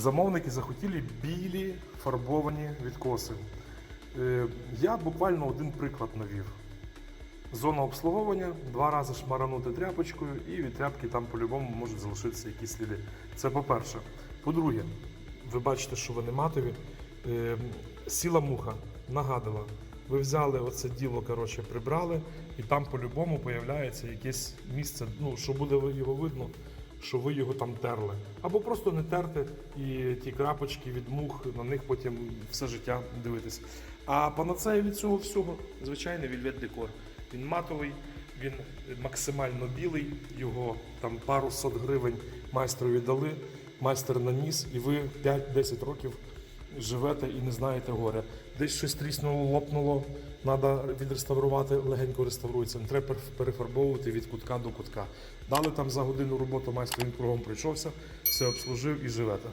Замовники захотіли білі фарбовані відкоси. Е, Я буквально один приклад навів. Зона обслуговування, два рази шмаранути тряпочкою, і від тряпки там по-любому можуть залишитися якісь сліди. Це по-перше. По-друге, ви бачите, що вони матові. Е, Сіла муха, нагадала. Ви взяли оце діло, коротше, прибрали, і там по-любому появляється якесь місце, ну, що буде його видно, що ви його там терли. Або просто не терти і ті крапочки від мух, на них потім все життя дивитись. А панацея від цього всього звичайний вільвет декор. Він матовий, він максимально білий, його там пару сот гривень майстрові дали, майстер наніс, і ви 5-10 років живете і не знаєте горя. Десь щось тріснуло, лопнуло, треба відреставрувати, легенько реставрується. Не треба перефарбовувати від кутка до кутка. Дали там за годину роботу майстер, він кругом прийшовся, все обслужив і живете.